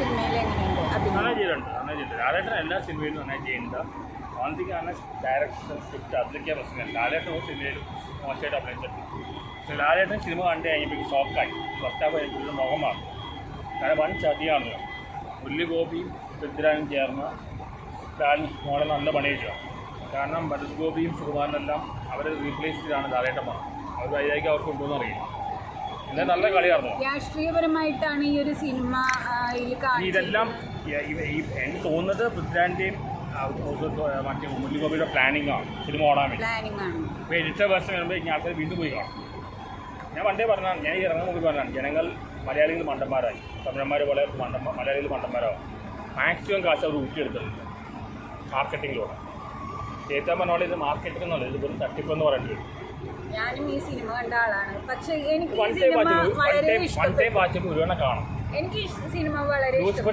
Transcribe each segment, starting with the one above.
സിനിമയിൽ എങ്ങനെയുണ്ട് നന്നായി ചെയ്തിട്ടുണ്ട് നന്നായി ചെയ്തിട്ടുണ്ട്. ലാലേട്ടൻ എല്ലാ സിനിമയിലും നന്നായി ചെയ്യുന്നുണ്ട്. ഓൺതിക്ക് ആണ് ഡയറക്ഷൻ സ്ക്രിപ്റ്റ് അതിലൊക്കെ പ്രശ്നമില്ല. ലാലേട്ടൻ ഒരു സിനിമയിലും മോശമായിട്ട് അഭിനയിച്ചിട്ടുണ്ട്. പക്ഷേ ലാലേട്ടൻ സിനിമ കണ്ട് കഴിഞ്ഞപ്പോൾ ഷോക്കായി ഫസ്റ്റ് ഹാഫ് കഴിഞ്ഞപ്പോൾ മുഖമാണ് കാരണം വൺ ചതിയാണല്ലോ. ഉള്ളി ഗോപിയും പൃഥ്വിരാജും ചേർന്ന് സ്റ്റാലിൻ മോഡൽ നല്ല പണിയിച്ചു കാരണം ഭരത് ഗോപിയും സുകുമാരനെല്ലാം അവരെ റീപ്ലേസ് ചെയ്താണ് ലാലേട്ടൻ വന്നത് അവർ വൈകാരിക അവർക്ക് കൊണ്ടുവന്ന് അറിയില്ല. നല്ല കളിയായിരുന്നു. രാഷ്ട്രീയപരമായിട്ടാണ് ഈ ഒരു സിനിമ ഇതെല്ലാം എനിക്ക് തോന്നുന്നത് പൃഥ്വിരാജിന്റെയും മറ്റേ മുല്ലിഗോപിയുടെ പ്ലാനിംഗ് ആണ് സിനിമ ഓടാൻ വേണ്ടി. ഇപ്പോൾ എഡിറ്റർ വേർഷൻ വരുമ്പോൾ ഇനി ആൾക്കാർ വീണ്ടും പോയി കാണും. ഞാൻ പണ്ടേ പറഞ്ഞാണ് ഞാൻ ഈ ഇറങ്ങുന്ന മുമ്പ് പറഞ്ഞാണ് ജനങ്ങൾ മലയാളികൾ മണ്ടന്മാരായി. തമിഴന്മാർ പോലെ മണ്ടന്മാർ മലയാളികൾ മണ്ടന്മാരാവും. മാക്സിമം കാശ് അവർ ഊറ്റിയെടുത്തിട്ടുണ്ട്. മാർക്കറ്റിങ്ങിലൂടെ ചേത്താൻ പറഞ്ഞ ഇത് മാർക്കറ്റിംഗ് എന്നുള്ളത് ഇത് വെറും തട്ടിപ്പെന്ന് പറയേണ്ടി വരും. ഞാനും ഈ സിനിമ കണ്ട ആളാണ്. പക്ഷെ എനിക്ക് ഈ സിനിമ വളരെ ഇഷ്ടപ്പെട്ടു. എനിക്ക് സിനിമ വളരെ ഇഷ്ടപ്പെട്ടു.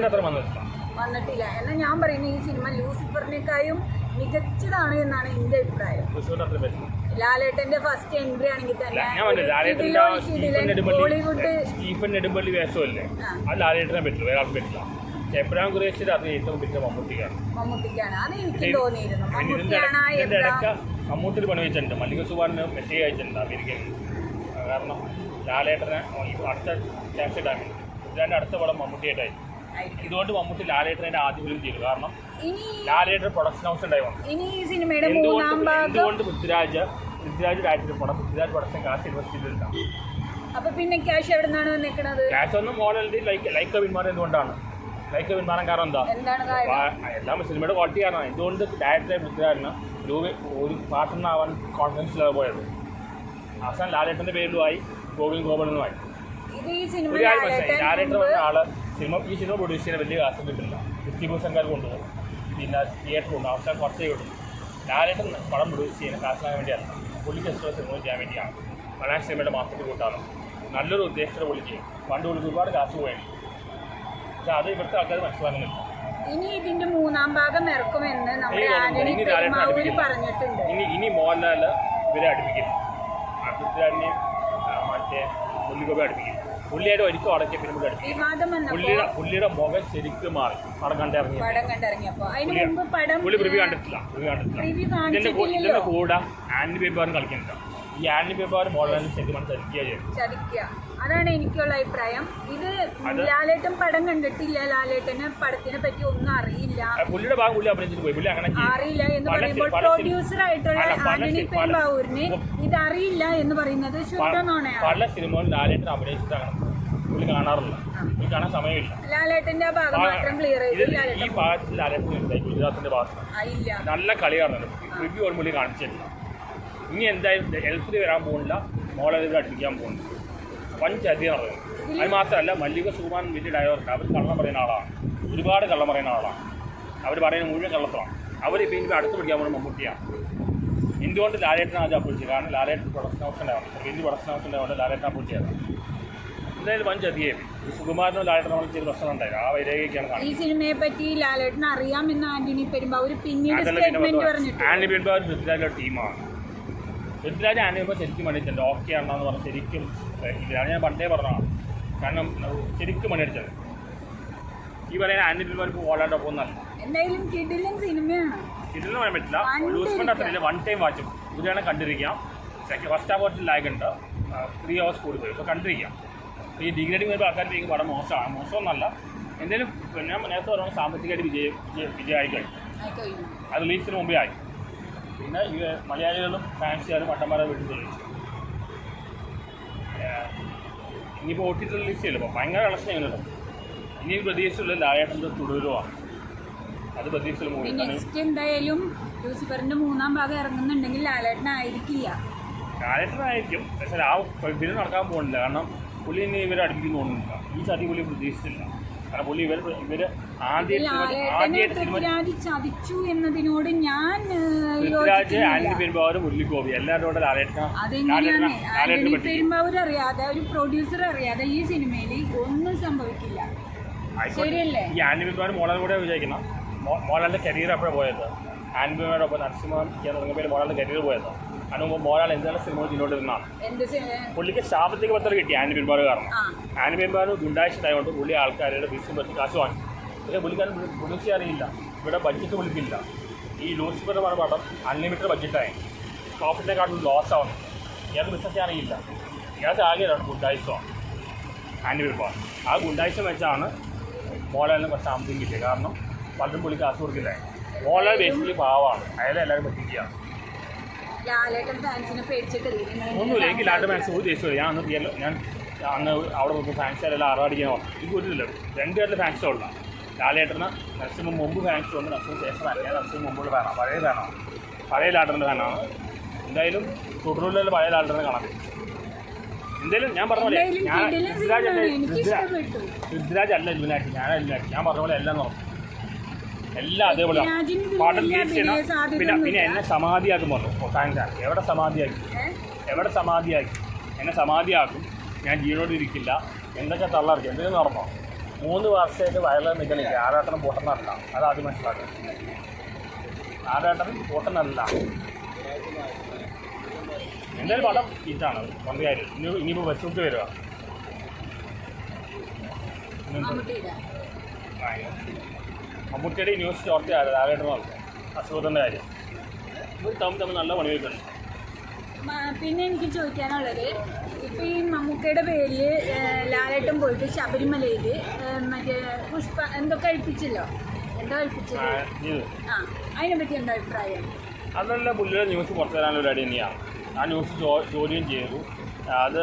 വന്നിട്ടില്ല. എന്നാൽ ഞാൻ പറയുന്നത് ഈ സിനിമ ലൂസിഫറിനേക്കാളും മികച്ചതാണ് എന്നാണ് എന്റെ അഭിപ്രായം. ലാലേട്ടന്റെ ഫസ്റ്റ് എൻട്രി ആണെങ്കിൽ തന്നെ ബോളിവുഡ് സ്റ്റീഫൻ നെടുമ്പള്ളി വേഷമല്ലേ? ആ. അത് ലാലേട്ടനെ പറ്റില്ല വേറെ പറ്റില്ല. എബ്രാം ഖുറേഷിയുടെ അത് ഏറ്റവും പറ്റിയ മമ്മൂട്ടിക്കാണ്. മമ്മൂട്ടിക്കാണ്. അത് എനിക്ക് ഇത് തോന്നിയിരുന്നു. പിന്നെ ഇതിന്റെ മമ്മൂട്ടിയാണ് ആ ഇതിന്റെ ഇടയ്ക്ക് മമ്മൂട്ടിൽ പണി വെച്ചിട്ടുണ്ട്. മല്ലിക സുബാറിന് മെസ്സേജ് അയച്ചിട്ടുണ്ട് അമേരിക്കയിൽ. കാരണം ലാലേട്ടനെ ഈ അടുത്ത ചാൻസ് വേണ്ടി. ഇതിന്റെ അടുത്ത പടം മമ്മൂട്ടിയായിട്ടായി. ഇതുകൊണ്ട് മമ്മൂട്ടി ലാലേട്ടനെ ആദ്യ ഫിലിം ചെയ്തു. കാരണം ലാലേട്ടൻ പ്രൊഡക്ഷൻ ഹൗസ് ഉണ്ടായി വന്നു. എന്തുകൊണ്ട് പൃഥ്വിരാജ് പൃഥ്വിരാജ് രാജ്യത്തിൽ പടം പൃഥ്വിരാജ് പ്രൊഡക്ഷൻ കാശ് ഇൻവെസ്റ്റ് ചെയ്തിട്ടുണ്ടാവും അപ്പൊ പിന്നെ ക്യാഷ് എവിടെ നിന്നാണ് ക്യാഷ് ഒന്നും മോഡലിന്റെ ലൈക്ക് ലൈക്ക് അഭിമാനം എന്തുകൊണ്ടാണ്? ലൈക്ക് പിന്മാറാൻ കാരണം എന്താ? എല്ലാം സിനിമയുടെ ക്വാളിറ്റി കാരണം. എന്തുകൊണ്ട് ഡയറക്ടറെ പൃഥ്വിരാജിന് രൂപ ഒരു പാർട്ട്ണറാവാൻ കോൺഫിഡൻസ് ഇല്ലാതെ പോയത്. അവസാനം ലാലേട്ടന്റെ പേരിലുമായി കാര്യം മനസ്സിലായി. ലാലേട്ടൻ പറഞ്ഞ ആൾ സിനിമ ഈ സിനിമ പ്രൊഡ്യൂസ് ചെയ്യാൻ വലിയ കാശം കിട്ടില്ല ഡിസ്ട്രിബ്യൂഷൻകാർ കൊണ്ടുപോകും. പിന്നെ തിയേറ്റർ കൊണ്ട് അവസാനം കുറച്ചേ കിട്ടും ലാലേട്ടൻ പടം പ്രൊഡ്യൂസ് ചെയ്യുന്ന കാശിനാൻ വേണ്ടിയല്ല പുള്ളിക്ക് ഇഷ്ടമുള്ള സിനിമ ചെയ്യാൻ വേണ്ടിയാണ്. മലയാള സിനിമയുടെ മാർക്കറ്റ് കൂട്ടാണ്. നല്ലൊരു ഉദ്ദേശത്തോടെ വിളിക്കുകയും പണ്ട് പുള്ളിക്ക് ഒരുപാട് കാശ് പോയി. പക്ഷെ അത് ഇവിടുത്തെ ആൾക്കാർ മനസ്സിലാക്കുന്നില്ല. ഇനി ഇതിന്റെ മൂന്നാം ഭാഗം ഇറക്കുമെന്ന് നമ്മുടെ എനിക്ക് ആന്റണി പെരുമാവൂര് പറഞ്ഞിട്ടുണ്ട്. ഇനി ഇനി മോഹൻലാൽ ഇവരെ അടുപ്പിക്കും ആ, മറ്റേ പുള്ളിക്കൊക്കെ അടുപ്പിക്കും പുള്ളിയുടെ ഒരിക്കലും അടക്കിയ വന്നപ്പോ പുള്ളിയുടെ പുള്ളിയുടെ മുഖം ശരിക്കും മാറി. പടം കണ്ടിറങ്ങി. പുള്ളി- പ്രിവ്യൂ കണ്ടിട്ടില്ല. പ്രിവ്യൂ കണ്ടിട്ടില്ല. ഇതിന്റെ കൂടെ ആന്റി പേപ്പറും കളിക്കുന്നുണ്ട്. ഈ ആന്റി പേപ്പർ മോഡലും ശരിക്കും ചതിക്കുക ചെയ്യും. ചതിക്കുക. അതാണ് എനിക്കുള്ള അഭിപ്രായം. ഇത് ലാലേട്ടൻ പടം കണ്ടിട്ടില്ല. ലാലേട്ടന് പടത്തിനെ പറ്റി ഒന്നും അറിയില്ല. അറിയില്ല എന്ന് പറയുമ്പോൾ പ്രൊഡ്യൂസർ ആയിട്ടുള്ള ആന്റണി പെരുമ്പാവൂരിന് ഇത് അറിയില്ല എന്ന് പറയുന്നത് ശുദ്ധ നുണയാണ് പല സിനിമകളും ലാലേട്ടൻ അഭിനയിച്ചിട്ടാണ് പുള്ളി കാണാറില്ല പുള്ളി കാണാൻ സമയമില്ല. ലാലേട്ടന്റെ ഭാഗം മാത്രം ക്ലിയർ ചെയ്ത്. ഈ ഭാഗത്തിൽ ലാലേട്ടൻ ഉണ്ടായി ഗുജറാത്തിന്റെ ഭാഗത്ത്. ഇല്ല. നല്ല കളിയാണ് റിവ്യൂ ഒരു പുള്ളി കാണിച്ചിട്ടില്ല ഇനി എന്തായാലും എൽത്തിൽ വരാൻ പോകുന്നില്ല. മോളെ അടിപ്പിക്കാൻ അടുപ്പിക്കാൻ പോകുന്നു. വൻ ചതിയാണ് പറയുന്നത് അത് മാത്രമല്ല മല്ലിക സുകുമാൻ വലിയ ഡയറക്ടർ. അവർ കള്ളം പറയുന്ന ആളാണ്. ഒരുപാട് കള്ളം പറയുന്ന ആളാണ്. അവർ പറയുന്ന മുഴുവൻ കള്ളത്താണ് അവരിപ്പോൾ ഇനി അടുത്ത് പിടിക്കാൻ പോകുന്ന മമ്മൂട്ടിയാണ് എന്തുകൊണ്ട് ലാലേട്ടൻ ആദ്യം അപ്രോച്ച് ചെയ്തത്? കാരണം ലാലേട്ടൻ പ്രൊഡക്ഷൻ ഹൗസ് ഉണ്ടാവും വലിയ പ്രൊഡക്ഷൻ ഹൗസ് ഉണ്ടാവുകൊണ്ട് ലാലേട്ടൻ അപ്രോച്ച് ചെയ്തത്? എന്തായാലും വൻ ചതിയേ സുകുമാരനും ലാലേട്ടനും നമ്മൾ ചെയ്ത പ്രശ്നം ഉണ്ടായിരുന്നു. ആ വൈരേഖയ്ക്കാണ് ഈ സിനിമയെ പറ്റി ലാലേട്ടൻ അറിയാമെന്ന് ആന്റണി പെരുമ്പാവൂർ പിന്നീട് സ്റ്റേറ്റ്മെന്റ് പറഞ്ഞിട്ടുണ്ട്. ആൻഡി ബിൽബാർ പൃഥ്വിരാജിന്റെ ടീമാണ്. പൃഥ്വിരാജ് ഇപ്പോൾ ശരിക്കും പണിയിട്ടുണ്ട് ഓക്കെ ആണെന്ന് പറഞ്ഞ് ശരിക്കും ഇതിലാണ് ഞാൻ പണ്ടേ പറഞ്ഞതാണ് കാരണം ശരിക്കും മണിയടിച്ചത് ഈ പറയുന്ന ബിൽബാർ ഇപ്പോൾ ഓടാണ്ട് പോകുന്നല്ല എന്തായാലും കിടിലൻ സിനിമയാണ്. ഇതിന് പറയാൻ പറ്റില്ല. കണ്ടിരിക്കാം. ലൂസ്മെന്റ് അത്രയില്ല. വൺ ടൈം വാച്ചും ഇതാണ് കണ്ടിരിക്കാം. സെക്കൻഡ് ഫസ്റ്റ് ഹാഫ് കുറച്ച് ലാഗ് ഉണ്ട്. ത്രീ ഹവേഴ്സ് കൂടി പോയി. അപ്പോൾ കണ്ടിരിക്കാം. ഈ ഡിഗ്രേഡിങ് വരുമ്പോൾ എനിക്ക് പടം. മോശമാണ്. മോശമൊന്നല്ല എന്തെങ്കിലും ഞാൻ നേരത്തെ പറയുമ്പോൾ സാമ്പത്തികമായിട്ട് വിജയം വിജയ വിജയമായി കഴിഞ്ഞു. അത് റിലീസിന് മുമ്പേ ആയി. പിന്നെ മലയാളികളും ഫാൻസുകാരും വട്ടന്മാരെ വീട്ടിൽ തെളിയിച്ചു ഇനിയിപ്പോൾ ഒ ടി ടി റിലീസ് ചെയ്യല്ലോ അപ്പോൾ ഭയങ്കര കളക്ഷൻ ചെയ്യുന്നുണ്ട് ഇനി പ്രതീക്ഷിച്ചുള്ള ലായേട്ടന്റെ തുടരുവാണ്. അത് പിന്നെ നെക്സ്റ്റ് എന്തായാലും ലൂസിഫറിന്റെ മൂന്നാം ഭാഗം ഇറങ്ങുന്നുണ്ടെങ്കിൽ ലാലേട്ടനായിരിക്കില്ല. ലാലേട്ടനായിരിക്കും. പക്ഷേ ആ ഇതിന് നടക്കാൻ പോകുന്നില്ല. കാരണം പുള്ളി ഇനി ഇവരെ അടുപ്പിക്കുന്നു തോന്നുന്നില്ല. ഈ ചതി പുള്ളി പ്രതീക്ഷിച്ചില്ല. പുള്ളി ഇവർ സിനിമ ചതിച്ചു എന്നതിനോട് ഞാൻ പൃഥ്വിരാജ് യോജിക്കുന്നില്ല. ആന്റി പെരുമ്പാവൂർ പെരുമ്പാവൂർ അറിയാതെ ഒരു പ്രൊഡ്യൂസർ അറിയാതെ ഈ സിനിമയിൽ ഒന്നും സംഭവിക്കില്ല. ശരിയല്ലേ? ഈ ആനിമിമാർ മോളെ കൂടെ വിചാരിക്കണം. മോളാന്റെ കരിയർ അപ്പോഴാണ് പോയത്. ആനിമിമാരുടെ ഒപ്പം നരസിംഹം ചെയ്യാൻ തുടങ്ങിയപ്പോൾ മോളാന്റെ കരിയർ പോയത്. അതിന് മുമ്പ് മോഹൻലാൽ എന്തായാലും സിനിമ എന്ത് സി- പുള്ളിക്ക് സാമ്പത്തിക പത്ര കിട്ടി ആനി പെരുമാറ് കാരണം. ആനി പെരുമാറ് ഗുണ്ടാഴ്ചയായതുകൊണ്ട് പുള്ളി ആൾക്കാരുടെ ബിസിനസ് പറ്റി കാശ് വാങ്ങി. പക്ഷേ പുള്ളിക്കാരൻ പുള്ളിക്ക് അറിയില്ല. ഇവിടെ ബഡ്ജറ്റ് പുള്ളിക്കില്ല. ഈ ലൂസിഫർ എന്ന് പറഞ്ഞ പടം അൺലിമിറ്റഡ് ബഡ്ജറ്റായി പ്രോഫിറ്റിനെക്കാട്ടും ലോസ് ആവുന്നു ഇയാൾക്ക് ബിസിനസ് അറിയില്ല. ഇയാൾക്ക് ആകെയാണ് ഗുണ്ടാഴ്ചമാണ് ആനി പെരുമാർ ആ ഗുണ്ടാഴ്ച വെച്ചാണ് മോഹൻലാലിന് കുറച്ച് സാമ്പത്തികം കിട്ടിയത്. കാരണം പലരും പുള്ളിക്ക് കാശ് കൊടുക്കില്ല മോഹൻലാൽ ബേസിക്കലി പാവാണ്. അയാളെ എല്ലാവരും പറ്റിക്കുകയാണ്. ഒന്നുമില്ല എനിക്ക് ലാൻഡ് സംസാരിക്കാൻ? ഒരു ദേശം ഞാൻ അന്ന് ഞാൻ അന്ന് അവിടെ നോക്കുമ്പോൾ ഫാൻസുകാരെല്ലാം ആറാടിക്കാൻ പറഞ്ഞു. എനിക്ക് ഒരു ഇല്ല രണ്ട് പേരുടെ ഫാൻസ് ഉള്ള ലാലേട്ടന് നരസിംഹം മുമ്പ് ഫാൻസ് ഉണ്ട്. നരസിംഹം ശേഷം ഞാൻ നരസിംഹം മുമ്പുള്ള ഫാനാണ് പഴയ ഫാനാണ് പഴയ ലാട്ടറിന്റെ ഫാനാണ് എന്തായാലും തുടർന്നുള്ള പഴയ ലാട്ടറിനെ കാണാൻ. പറ്റും എന്തായാലും ഞാൻ പറഞ്ഞ പോലെ ഞാൻ പൃഥ്വിരാജ് അല്ല ഞാൻ ഇല്ലുമിനായിട്ട് ഞാൻ പറഞ്ഞ പോലെ എല്ലാം നോക്കും എല്ലാം അതേപോലെ വലിയ ചെയ്യണം പിന്നെ പിന്നെ എന്നെ സമാധിയാക്കും പറഞ്ഞു. ഫാൻസാണ് എവിടെ സമാധിയാക്കി? എവിടെ സമാധിയാക്കി? എന്നെ സമാധിയാക്കും. ഞാൻ ജീവനോട് ഇരിക്കില്ല. എന്തൊക്കെ തള്ളറിക്കും എന്തെങ്കിലും നടന്നോ? മൂന്ന് വർഷമായിട്ട് വയലിൽ നിൽക്കണില്ല. ആരാട്ടനും പൊട്ടനല്ല അത് ആദ്യം മനസ്സിലാക്കുക ആരാട്ടൻ പൊട്ടനല്ല എന്തായാലും പടം ഇതാണ് കാര്യം. ഇനി ഇനിയിപ്പോൾ ബസ്സൂട്ട് വരിക. മമ്മൂട്ടിയുടെ മമ്മൂട്ടിയുടെ ഈ ന്യൂസ് ആരാട്ടൻ പറഞ്ഞു അസുഖത്തിന്റെ കാര്യം. ഇവർ തമ്മിൽ തമ്മിൽ നല്ല പണി പിന്നെ എനിക്ക് ചോദിക്കാനുള്ളത് ഇപ്പൊ ഈ മമ്മൂക്കയുടെ പേരിൽ ലാലേട്ടൻ പോയിട്ട് ശബരിമലയിൽ ഏഹ്, മറ്റേ പുഷ്പ എന്തോ കഴിപ്പിച്ചല്ലോ? എന്തോ കഴിപ്പിച്ചത്? ആ അതിനെ പറ്റി എന്താ അഭിപ്രായം? അതല്ല പുള്ളിയുടെ ന്യൂസ് പുറത്തു തരാനുള്ള പരിപാടി തന്നെയാണ്. ആ ന്യൂസ് ചോദ്യം ചെയ്തു. അത്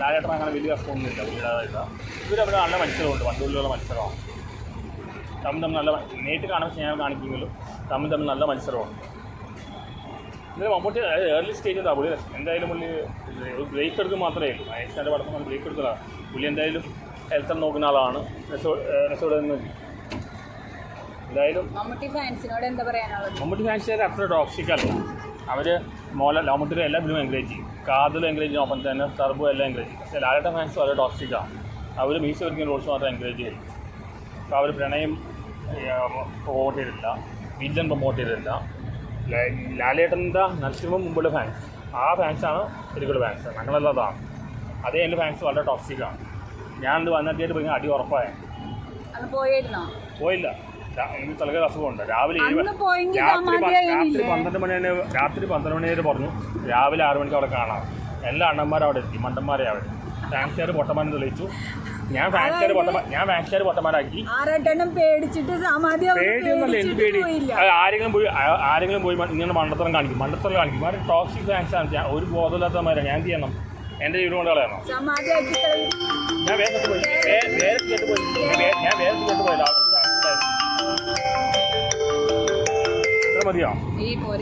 ലാലേട്ടൻ അങ്ങനെ വലിയ കഷ്ടമൊന്നുമില്ല പുള്ളിയുടേതായില്ല ഇവരവിടെ നല്ല മത്സരമുണ്ട് പണ്ടുള്ളിലുള്ള മത്സരമാണ്. തമ്മിൽ തമ്മിൽ നല്ല നേരിട്ട് കാണുമ്പോൾ ഞാൻ കാണിക്കുമെങ്കിലും തമ്മിൽ തമ്മിൽ നല്ല മത്സരമാണ്. ഇന്നലെ മമ്മൂട്ടി ഏർലി സ്റ്റേജിലാണ് പുള്ളി? എന്തായാലും പുള്ളി ബ്രേക്ക് എടുക്കുക മാത്രമേ ഉള്ളൂ. മഹേഷിന്റെ പടത്തിൽ ബ്രേക്ക് എടുക്കുന്നതാണ് പുള്ളി എന്തായാലും ഹെൽത്ത് നോക്കുന്ന ആളാണ്. രസോടെ നിന്ന് എന്തായാലും മമ്മൂട്ടി ഫാൻസിനോട് എന്താ പറയാനുള്ളത്? മമ്മൂട്ടി ഫാൻസുകാർ അത്ര അവർ മോഹൻലാൽ മമ്മൂട്ടിയുടെ എല്ലാ ഫിലിമും എൻകറേജ് ചെയ്യും. കാതലും എൻകറേജ് ചെയ്യും ഒപ്പം തന്നെ സർബും എല്ലാം എൻകറേജ് ചെയ്യും. പക്ഷേ ലാലേട്ട ഫാൻസ് വളരെ ടോക്സിക്കാണ് അവർ മീശ ഒരിക്കലും റോൾസ് മാത്രം എൻകറേജ് ചെയ്യും അപ്പോൾ അവർ പ്രണയം പ്രൊമോട്ട് ചെയ്തിട്ടില്ല. വില്ലൻ പ്രൊമോട്ട് ചെയ്തിട്ടില്ല. ലാലേട്ടന്റെ നരസിംഹം മുമ്പുള്ള ഫാൻസ് ആ ഫാൻസാണ് ശരിക്കുള്ള ഫാൻസ് ഞങ്ങളല്ലാതാണ് അതേ എന്റെ ഫാൻസ് വളരെ ടോക്സിക്കാണ് ഞാനത് വന്നിട്ട് പോയി അടി ഉറപ്പായ. പോയില്ല. എനിക്ക് തലകര അസുഖമുണ്ട്. രാവിലെ രാത്രി പന്ത്രണ്ട് മണി തന്നെ രാത്രി പന്ത്രണ്ട് മണി വരെ പറഞ്ഞു. രാവിലെ ആറ് മണിക്ക് അവിടെ കാണാം. എല്ലാ അണ്ണന്മാരും അവിടെ എത്തി. മണ്ടന്മാരെ അവിടെ. ഫാൻസുകാർ പൊട്ടന്മാരെ തെളിയിച്ചു. ഞാൻ പൊട്ടന്മാർ ഞാൻ ഫാൻസുകാർ പൊട്ടന്മാരാക്കി. ആറട്ടെണ്ണം പേടിച്ചിട്ട് സമാധി പേടിയൊന്നുമല്ല എന്ത് പേടി? ആരെങ്കിലും പോയി ആരെങ്കിലും പോയി ഇങ്ങനെ മണ്ടത്തരം കാണിക്കും. മണ്ടത്തരം കാണിക്കും. അവർ ടോക്സിക് ഫാൻസാണ് ഞാൻ ഒരു ബോധമില്ലാത്തമാരാണ് ഞാൻ ചെയ്യണം? എന്റെ വീട് കൊണ്ട് കളയണം. ഞാൻ വേറെ പോയി. വേറെ പോയി. ഞാൻ വേറെ പോയില്ല. മതിയോ ഈ പോര്